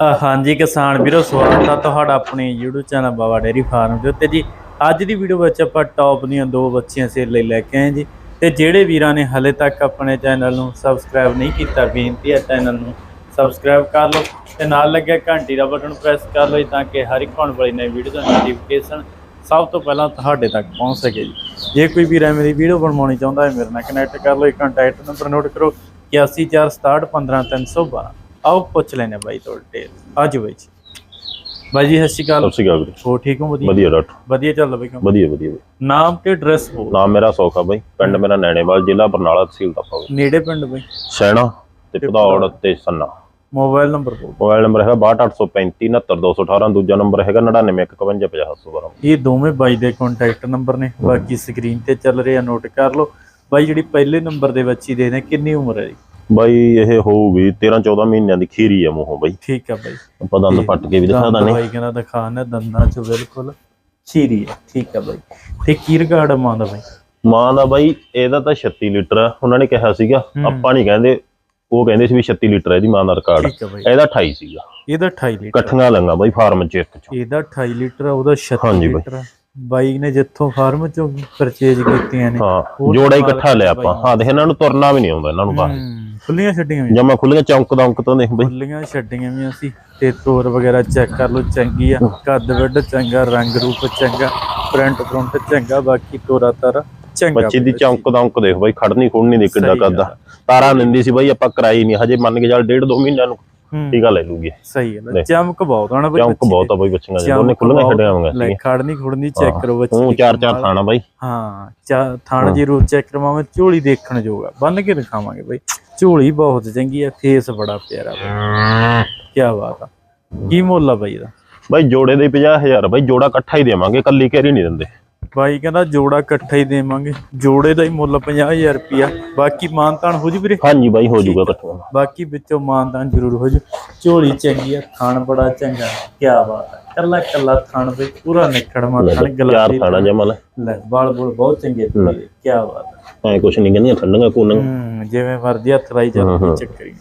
ਹਾਂਜੀ ਕਿਸਾਨ ਵੀਰੋ, ਸਵਾਗਤ ਆ ਤੁਹਾਡਾ ਆਪਣੇ YouTube channel Baba dairy farm ਦੇ ਉੱਤੇ ਜੀ। ਅੱਜ ਦੀ ਵੀਡੀਓ ਵਿੱਚ ਆਪਾਂ ਟੌਪ ਦੀਆਂ ਦੋ ਬੱਚੀਆਂ ਸੇਲ ਲਈ ਲੈ ਕੇ ਆਏ ਜੀ। ਤੇ ਜਿਹੜੇ ਵੀਰਾਂ ਨੇ ਹਲੇ ਤੱਕ ਆਪਣੇ ਚੈਨਲ ਨੂੰ ਸਬਸਕ੍ਰਾਈਬ ਨਹੀਂ ਕੀਤਾ, ਬੇਨਤੀ ਹੈ ਚੈਨਲ ਨੂੰ ਸਬਸਕ੍ਰਾਈਬ ਕਰ ਲਓ ਤੇ ਨਾਲ ਲੱਗਿਆ ਘੰਟੀ ਦਾ ਬਟਨ ਪ੍ਰੈਸ ਕਰ ਲਓ ਤਾਂ ਕਿ ਹਰ ਇੱਕ ਆਉਣ ਵਾਲੀ ਨਵੀਂ ਵੀਡੀਓ ਦਾ ਨੋਟੀਫਿਕੇਸ਼ਨ ਸਭ ਤੋਂ ਪਹਿਲਾਂ ਤੁਹਾਡੇ ਤੱਕ ਪਹੁੰਚ ਸਕੇ ਜੀ। ਜੇ ਕੋਈ ਵੀਰ ਮੇਰੀ ਵੀਡੀਓ ਬਣਵਾਉਣੀ ਚਾਹੁੰਦਾ ਹੈ, ਮੇਰੇ ਨਾਲ ਕਨੈਕਟ ਕਰ ਲਓ ਕੰਟੈਕਟ ਨੰਬਰ ਨੋਟ ਕਰੋ 8146615312 ਆਓ ਪੁੱਛ ਲੈਨੇ ਬਾਈ ਤੋਂ। ਡਿਟੇਲ ਆਜੋ ਬਾਈ ਜੀ। ਬਾਈ ਜੀ ਸਤਿ ਸ਼੍ਰੀ ਅਕਾਲ। ਸਤਿ ਸ਼੍ਰੀ ਅਕਾਲ ਵੀਰੇ ਹੋ ਠੀਕ ਹੋ? ਵਧੀਆ? ਵਧੀਆ ਡਾਕਟਰ। ਵਧੀਆ ਚੱਲਦਾ ਬਾਈ ਕੰਮ? ਵਧੀਆ ਵਧੀਆ। ਨਾਮ ਤੇ ਐਡਰੈਸ ਬੋਲ। ਨਾਮ ਮੇਰਾ ਸੌਖਾ ਬਾਈ। ਪਿੰਡ ਮੇਰਾ ਨੈਣੇਵਾਲ ਜ਼ਿਲ੍ਹਾ ਬਰਨਾਲਾ ਤਹਿਸੀਲ ਦਾ ਪਾਵੇ ਨੇੜੇ ਪਿੰਡ ਬਾਈ? ਸੈਣਾ ਤੇ ਭਦੌੜ ਤੇ ਸੰਨਾ। ਮੋਬਾਈਲ ਨੰਬਰ ਬੋਲ। ਮੋਬਾਈਲ ਨੰਬਰ ਹੈਗਾ 62835 69218 ਦੂਜਾ ਨੰਬਰ ਹੈਗਾ 9915550712 ਇਹ ਦੋਵੇਂ ਬਾਈ ਦੇ ਕੰਟੈਕਟ ਨੰਬਰ ਨੇ। ਬਾਕੀ ਸਕਰੀਨ ਤੇ ਚੱਲ ਰਿਹਾ ਨੋਟ ਕਰ ਲਓ। ਬਾਈ ਜਿਹੜੀ ਪਹਿਲੇ ਨੰਬਰ ਦੇ ਬੱਚੀ ਦੇ ਨੇ ਕਿੰਨੀ ਉਮਰ ਹੈ ਜੀ? ਬਾਈ ਇਹ ਹੋਊਗੀ 13 14 ਮਹੀਨਿਆਂ ਦੀ ਖੀਰੀ ਆ ਮੂੰਹੋਂ ਬਾਈ। ਠੀਕ ਆ ਬਾਈ। ਆਪਾਂ ਦੰਦ ਪੱਟ ਕੇ ਵੀ ਦਿਖਾ ਦਾਂਗੇ। ਬਾਈ ਕਹਿੰਦਾ ਦਿਖਾਣਾ ਦੰਦਾਂ ਚ ਬਿਲਕੁਲ। ਚੀਰੀ ਹੈ ਠੀਕ ਆ ਬਾਈ। ਤੇ ਕੀ ਰਿਕਾਰਡ ਮਾਂ ਦਾ ਬਾਈ? ਮਾਂ ਦਾ ਬਾਈ ਇਹਦਾ ਤਾਂ 36 ਲੀਟਰ ਆ। ਉਹਨਾਂ ਨੇ ਕਿਹਾ ਸੀਗਾ। ਆਪਾਂ ਨਹੀਂ ਕਹਿੰਦੇ ਉਹ ਕਹਿੰਦੇ ਸੀ ਵੀ 36 ਲੀਟਰ ਹੈ ਇਹਦੀ ਮਾਂ ਦਾ ਰਿਕਾਰਡ। ਆ ਇਹਦਾ 28 ਸੀਗਾ। ਇਹਦਾ 28 ਲੀਟਰ ਇਕੱਠੀਆਂ ਲੰਗਾ ਬਾਈ ਫਾਰਮ ਚ ਇੱਕ ਚ। ਇਹਦਾ 28 ਲੀਟਰ ਆ ਉਹਦਾ 36 ਹਾਂਜੀ ਬਾਈ। ਲੀਟਰ ਆ। ਬਾਈ ਨੇ ਜਿੱਥੋਂ ਫਾਰਮ ਚੋਂ ਪਰਚੇਜ ਕੀਤੀਆਂ ਨੇ। ਹਾਂ ਜੋੜਾ ਇਕੱਠਾ ਲਿਆ ਆਪਾਂ। ਹਾਂ ਦੇਖ ਇਹਨਾਂ ਨੂੰ ਤੁਰਨਾ ਵੀ ਨਹੀਂ ਆਉਂਦਾ ਇਹਨਾਂ ਨੂੰ ਬਾਹਰ। ਖੁੱਲੀਆਂ ਛੱਡੀਆਂ ਵੀ ਜਮਾ ਖੁੱਲੀਆਂ ਚੌਂਕ ਦੌਂਕ ਤੋਂ ਦੇਖ ਬਈ ਖੁੱਲੀਆਂ ਛੱਡੀਆਂ ਵੀ ਅਸੀਂ ਤੇ ਤੋਰ ਵਗੈਰਾ ਚੈੱਕ ਕਰ ਲਓ ਚੰਗੀ ਆ। ਕੱਦ ਵੱਡ ਚੰਗਾ ਰੰਗ ਰੂਪ ਚੰਗਾ ਪ੍ਰਿੰਟ ਪ੍ਰਿੰਟ ਚੰਗਾ ਬਾਕੀ ਤੋਰਾ ਤਾਰਾ ਚੰਗਾ ਬੱਚੀ ਦੀ ਚੌਂਕ ਦੌਂਕ ਦੇਖ ਬਈ ਖੜਨੀ ਖੁੜਨੀ ਦੀ ਕਿੱਡਾ ਕਰਦਾ ਤਾਰਾ ਲੈਂਦੀ ਸੀ ਬਈ ਆਪਾਂ ਕਰਾਈ ਨਹੀਂ ਹਜੇ ਮੰਨ ਕੇ ਚੱਲ ਡੇਢ ਦੋ ਮਹੀਨਿਆਂ ਨੂੰ ਟੀਕਾ ਲੈ ਲੂਗੀ? ਸਹੀ ਹੈ ਦੇਖ। ਚਮਕ ਬਹੁਤ ਆਣਾ ਬਈ ਚੌਂਕ ਬਹੁਤ ਆ ਬਈ ਬੱਚੀਆਂ ਦੇ। ਦੋਨੇ ਖੁੱਲੀਆਂ ਛੱਡੀਆਂ ਹੋਈਆਂ ਲੈ ਖੜਨੀ ਖੁੜਨੀ ਚੈੱਕ ਕਰੋ ਬੱਚੀ ਉਹ ਚਾਰ ਚਾਰ। ਥਾਣਾ ਬਾਈ। ਹਾਂ ਥਾਣ ਜੀ ਰੋ ਚੈੱਕ ਕਰਵਾਵਾਂ ਝੋਲੀ ਦੇਖਣ ਜੋਗਾ ਬੰਨ ਕੇ ਦਿਖਾਵਾਂਗੇ ਬਈ। ਝੋਲੀ ਬਹੁਤ ਚੰਗੀ ਆ ਫੇਸ ਬੜਾ ਪਿਆਰਾ ਬਈ। ਕੀ ਬਾਤ ਆ। ਕੀ ਮੁੱਲ ਆ ਬਈ ਦਾ ਬਾਈ ਜੋੜੇ ਦੇ 50000 ਬਾਈ ਜੋੜਾ ਇਕੱਠਾ ਹੀ ਦੇਵਾਂਗੇ ਕੱਲੀ ਕੈਰੀ ਨਹੀਂ ਦਿੰਦੇ। ਬਾਈ ਕਹਿੰਦਾ ਜੋੜਾ ਇਕੱਠਾ ਹੀ ਦੇਵਾਂਗੇ। ਜੋੜੇ ਦਾ ਹੀ ਮੁੱਲ 50000 ਰੁਪਿਆ ਬਾਕੀ ਮਾਨਤਾਨ ਹੋ ਜੂ ਵੀਰੇ? ਹਾਂਜੀ ਬਾਈ ਹੋ ਜਾਊਗਾ ਇਕੱਠਾ। ਬਾਕੀ ਵਿੱਚੋਂ ਮਾਨਤਾਨ ਜ਼ਰੂਰ ਹੋ ਜੂ। ਝੋਲੀ ਚੰਗੀ ਆ ਖਾਣ ਬੜਾ ਚੰਗਾ। ਕੀ ਬਾਤ ਆ। ਕੱਲਾ ਕੱਲਾ ਖਾਣ ਬਈ ਪੂਰਾ ਨਿਕੜਮਾ ਖਾਣ ਚਾਰ ਗਲਾਸੀ ਥਾਣਾ ਜਮਲ ਲੈ। ਬਾਲ ਬੁਲ ਬਹੁਤ ਚੰਗੇ ਕੀ ਬਾਤ ਆ। ਐ ਕੁਛ ਨਹੀਂ ਕਹਿੰਦੀਆਂ ਠੰਡੀਆਂ ਕੋਨਾਂ ਹੂੰ ਜਿਵੇਂ ਮਰਜ਼ੀ ਹੱਥ ਲਾਈ ਹਾਂ, ਜਾਂਦੀ ਹਾਂ। ਚੱਕਰੀ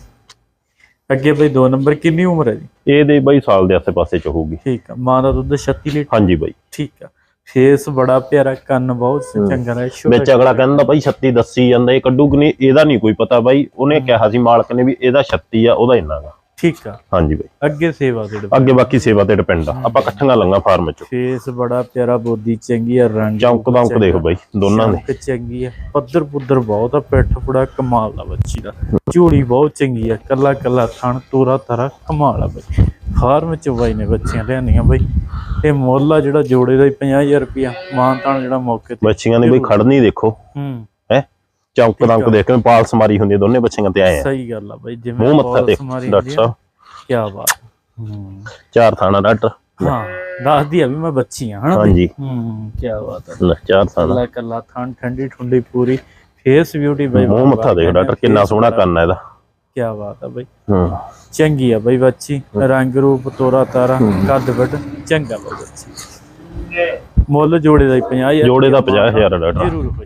ਅੱਗੇ ਬਈ ਦੋ ਨੰਬਰ ਕਿੰਨੀ ਉਮਰ ਹੈ ਜੀ? ਇਹਦੇ ਬਾਈ ਸਾਲ ਦੇ ਆਸੇ-ਪਾਸੇ ਚ ਹੋਊਗੀ। ਠੀਕ ਆ ਮਾਂ ਦਾ ਦੁੱਧ 36 ਲੀਟਰ। ਹਾਂਜੀ ਬਾਈ। ਠੀਕ ਆ। ਫੇਸ ਬੜਾ ਪਿਆਰਾ ਕੰਨ ਬਹੁਤ ਚੰਗਾ ਹੈ ਵਿੱਚ ਅਗਲਾ ਕਹਿੰਦਾ ਬਾਈ 36 ਦੱਸੀ ਜਾਂਦਾ ਇਹ ਕੱਢੂ ਕਿ ਨਹੀਂ ਇਹਦਾ ਨਹੀਂ ਕੋਈ ਪਤਾ ਬਾਈ। ਉਹਨੇ ਕਿਹਾ ਸੀ ਮਾਲਕ ਨੇ ਵੀ ਇਹਦਾ 36 ਆ ਉਹਦਾ ਇੰਨਾ ਗਾ। ਠੀਕ ਆ। ਹਾਂਜੀ ਬਾਈ। ਅੱਗੇ ਸੇਵਾ ਦੇ ਅੱਗੇ ਬਾਕੀ ਸੇਵਾ ਤੇ ਡਿਪੈਂਡ ਆ। ਆਪਾਂ ਇਕੱਠੀਆਂ ਲੰਗਾ ਫਾਰਮ ਚ। ਫੇਸ ਬੜਾ ਪਿਆਰਾ ਬੋਦੀ ਚੰਗੀ ਆ ਰੰਗ ਚੌਂਕ ਦੌਂਕ ਦੇਖ ਬਾਈ ਦੋਨਾਂ ਦੇ। ਚੰਗੀ ਆ ਪੱਧਰ ਪੁੱਧਰ ਬਹੁਤ ਆ ਪਿੱਠ ਬੜਾ ਕਮਾਲ ਦਾ ਬੱਚੀ ਦਾ। ਝੋਲੀ ਬਹੁਤ ਚੰਗੀ ਆ ਕੱਲਾ ਕੱਲਾ ਥਣ ਤੋਰਾ ਤਰਾ ਕਮਾਲ ਆ ਬਈ ਫਾਰਮ ਚ ਬਾਈ ਨੇ ਬੱਚੀਆਂ ਲਿਆਂਦੀਆਂ ਬਈ। ਤੇ ਮੁੱਲ ਆ ਜਿਹੜਾ ਜੋੜੇ ਦਾ ਹੀ 50000 ਰੁਪਿਆ ਮਾਨਤਾਨ ਜਿਹੜਾ ਮੌਕੇ ਤੇ ਬੱਚੀਆਂ ਨੇ ਬਈ ਖੜਨੀ ਦੇਖੋ। ਹੂੰ। ਹੈ? ਚੌਂਕ ਦੌਂਕ ਦੇਖ ਕੇ ਪਾਲਸ ਮਾਰੀ ਹੁੰਦੀ ਦੋਨੇ ਬੱਚੀਆਂ ਤੇ ਆਏ ਆ। ਸਹੀ ਗੱਲ ਆ ਬਈ ਜਿਵੇਂ ਮੂੰਹ ਮੱਥਾ ਦੇਖ ਡਾਕਟਰ ਸਾਹਿਬ ਕਿਆ ਬਾਤ। ਹੂੰ। ਚਾਰ ਥਾਣਾ ਡਾਕਟਰ। ਹਾਂ ਦੱਸਦੀ ਆ ਵੀ ਮੈਂ ਬੱਚੀ ਆ ਹਨਾ? ਹਾਂਜੀ। ਹੂੰ ਕਿਆ ਬਾਤ ਆ। ਲੈ ਚਾਰ ਥਾਣਾ। ਕੱਲਾ ਕੱਲਾ ਥਣ ਠੰਡੀ ਠੁੰਡੀ ਪੂਰੀ। ਫੇਸ ਬਿਊਟੀ ਬਈ ਮੂੰਹ ਮੱਥਾ ਦੇਖ ਡਾਕਟਰ ਕਿੰਨਾ ਸੋਹਣਾ ਕੰਨ ਆ ਇਹਦਾ। ਕਿਆ ਬਾਤ ਆ ਬਈ। ਹੂੰ। ਚੰਗੀ ਆ ਬਈ ਬੱਚੀ। ਰੰਗ ਰੂਪ ਤੋਰਾ ਤਾਰਾ ਕੱਦ ਵੱਡ ਚੰਗਾ ਬਈ ਬੱਚੀ। ਮੁੱਲ ਜੋੜੇ ਦਾ ਹੀ 50000 ਜੋੜੇ ਦਾ 50000 ਆ ਡਾਕਟਰ। ਜ਼ਰੂਰ ਹੋ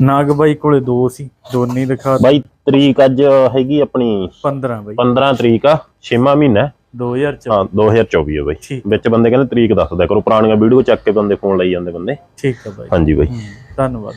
ਨਾਗ ਬਾਈ ਕੋਲੇ ਦੋ ਸੀ ਦੋਨੇ ਹੀ ਦਿਖਾ। ਬਾਈ ਤਰੀਕ ਅੱਜ ਹੈਗੀ ਆਪਣੀ 15 ਬਾਈ। 15 ਤਰੀਕ ਆ 6ਵਾਂ ਮਹੀਨਾ। ਹੈ। 2004 ਹਾਂ 2024 ਹੈ ਬਾਈ। ਵਿੱਚ ਬੰਦੇ ਕਹਿੰਦੇ ਤਰੀਕ ਦੱਸ ਦਿਆ ਕਰੋ ਪੁਰਾਣੀਆਂ ਵੀਡੀਓ ਚੱਕ ਕੇ ਬੰਦੇ ਫੋਨ ਲਈ ਜਾਂਦੇ ਬੰਦੇ। ਠੀਕ ਆ ਬਾਈ। ਹਾਂਜੀ ਬਾਈ। ਹੂੰ, ਧੰਨਵਾਦ।